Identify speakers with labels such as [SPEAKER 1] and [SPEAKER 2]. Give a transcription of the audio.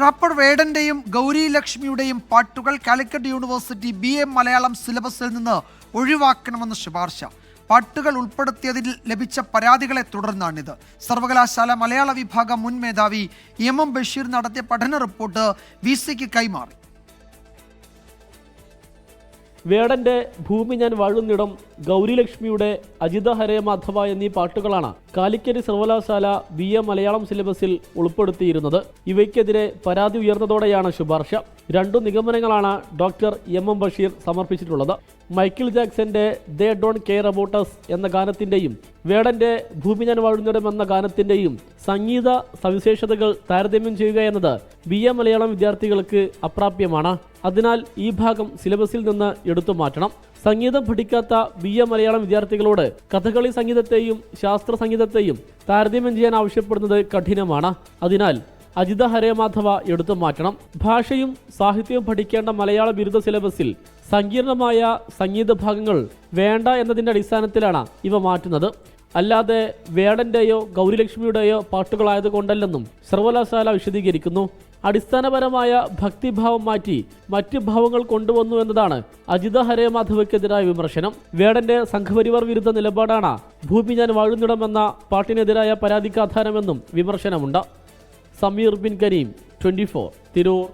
[SPEAKER 1] Wrapper വേടന്റെയും Gauri ലക്ഷ്മിയുടെയും പാട്ടുകൾ Calicut university B A Malayalam സിലബസിൽ നിന്ന് ഒഴിവാക്കണമെന്ന് ശുപാർശ. പാട്ടുകൾ ഉൾപ്പെടുത്തിയതിൽ ലഭിച്ച പരാതികളെ തുടർന്നാണിത്. സർവകലാശാല മലയാള വിഭാഗം മുൻ മേധാവി എം എം ബഷീർ നടത്തിയ പഠന റിപ്പോർട്ട് വി സിക്ക് കൈമാറി.
[SPEAKER 2] വേടന്റെ ഭൂമി ഞാൻ വാഴുന്നിടം ഗൗരിലക്ഷ്മിയുടെ അജിത ഹരേ മാധവ എന്നീ പാട്ടുകളാണ് കാലിക്കേരി സർവകലാശാല ബി എ മലയാളം സിലബസിൽ ഉൾപ്പെടുത്തിയിരുന്നത്. ഇവയ്ക്കെതിരെ പരാതി ഉയർന്നതോടെയാണ് ശുപാർശ. രണ്ടു നിഗമനങ്ങളാണ് ഡോക്ടർ എം എം ബഷീർ സമർപ്പിച്ചിട്ടുള്ളത്. Michael ജാക്സന്റെ they don't care about us എന്ന ഗാനത്തിന്റെയും വേടന്റെ ഭൂമി ഞാൻ വാഴുന്നിടം എന്ന ഗാനത്തിന്റെയും സംഗീത സവിശേഷതകൾ താരതമ്യം ചെയ്യുക എന്നത് ബി എ മലയാളം വിദ്യാർത്ഥികൾക്ക് അപ്രാപ്യമാണ്. അതിനാൽ ഈ ഭാഗം സിലബസിൽ നിന്ന് എടുത്തു മാറ്റണം. സംഗീതം പഠിക്കാത്ത ബി എ മലയാളം വിദ്യാർത്ഥികളോട് കഥകളി സംഗീതത്തെയും ശാസ്ത്ര സംഗീതത്തെയും താരതമ്യം ചെയ്യാൻ ആവശ്യപ്പെടുന്നത് കഠിനമാണ്. അതിനാൽ അജിത ഹരേമാധവ എടുത്തു മാറ്റണം. ഭാഷയും സാഹിത്യവും പഠിക്കേണ്ട മലയാള ബിരുദ സിലബസിൽ സങ്കീർണമായ സംഗീത ഭാഗങ്ങൾ വേണ്ട എന്നതിന്റെ അടിസ്ഥാനത്തിലാണ് ഇവ മാറ്റുന്നത്. അല്ലാതെ വേടന്റെയോ ഗൗരിലക്ഷ്മിയുടെയോ പാട്ടുകളായതുകൊണ്ടല്ലെന്നും സർവകലാശാല വിശദീകരിക്കുന്നു. അടിസ്ഥാനപരമായ ഭക്തിഭാവം മാറ്റി മറ്റ് ഭാവങ്ങൾ കൊണ്ടുവന്നു എന്നതാണ് അജിത ഹരേ മാധവയ്ക്കെതിരായ വിമർശനം. വേടന്റെ സംഘപരിവാർ വിരുദ്ധ നിലപാടാണ് ഭൂമി ഞാൻ വാഴുന്നിടമെന്ന പാട്ടിനെതിരായ പരാതിക്ക് ആധാരമെന്നും വിമർശനമുണ്ട്. Sameer bin Kareem twenty four Tirur.